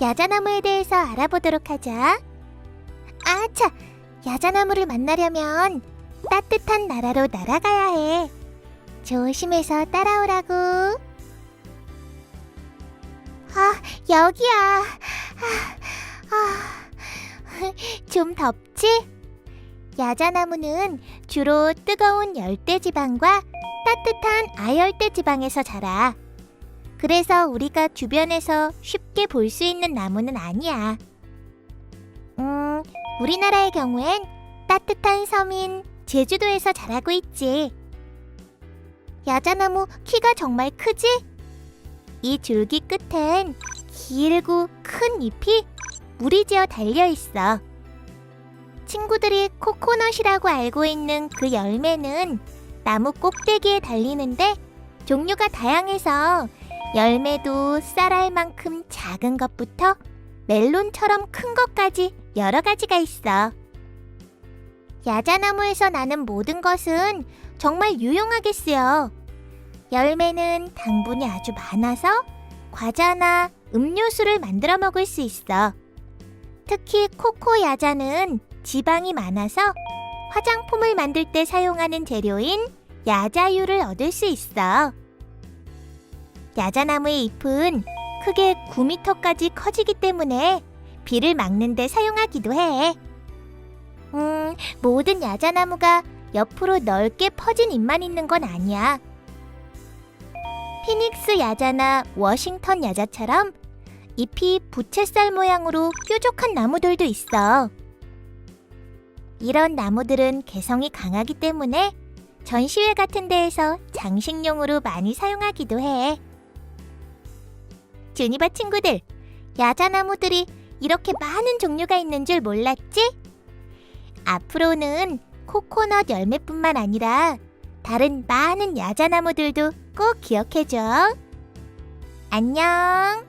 야자나무에 대해서 알아보도록 하자 아차 야자나무를 만나려면 따뜻한 나라로 날아가야 해. 조심해서 따라오라고. 아, 여기야. 아, 아, 좀 덥지? 야자나무는 주로 뜨거운 열대 지방과 따뜻한 아열대 지방에서 자라. 그래서 우리가 주변에서 쉽게 볼 수 있는 나무는 아니야. 음, 우리나라의 경우엔 따뜻한 섬인 제주도에서 자라고 있지. 야자나무 키가 정말 크지? 이 줄기 끝엔 길고 큰 잎이 무리지어 달려 있어. 친구들이 코코넛이라고 알고 있는 그 열매는 나무 꼭대기에 달리는데 종류가 다양해서 열매도 쌀알 만큼 작은 것부터 멜론처럼 큰 것까지 여러 가지가 있어. 야자나무에서 나는 모든 것은 정말 유용하게 쓰여. 열매는 당분이 아주 많아서 과자나 음료수를 만들어 먹을 수 있어. 특히 코코 야자는 지방이 많아서 화장품을 만들 때 사용하는 재료인 야자유를 얻을 수 있어. 야자나무의 잎은 크게 9m까지 커지기 때문에 비를 막는 데 사용하기도 해. 음, 모든 야자나무가 옆으로 넓게 퍼진 잎만 있는 건 아니야. 피닉스 야자나 워싱턴 야자처럼 잎이 부채살 모양으로 뾰족한 나무들도 있어. 이런 나무들은 개성이 강하기 때문에 전시회 같은 데에서 장식용으로 많이 사용하기도 해. 주니바 친구들, 야자나무들이 이렇게 많은 종류가 있는 줄 몰랐지? 앞으로는 코코넛 열매뿐만 아니라 다른 많은 야자나무들도 꼭 기억해줘. 안녕!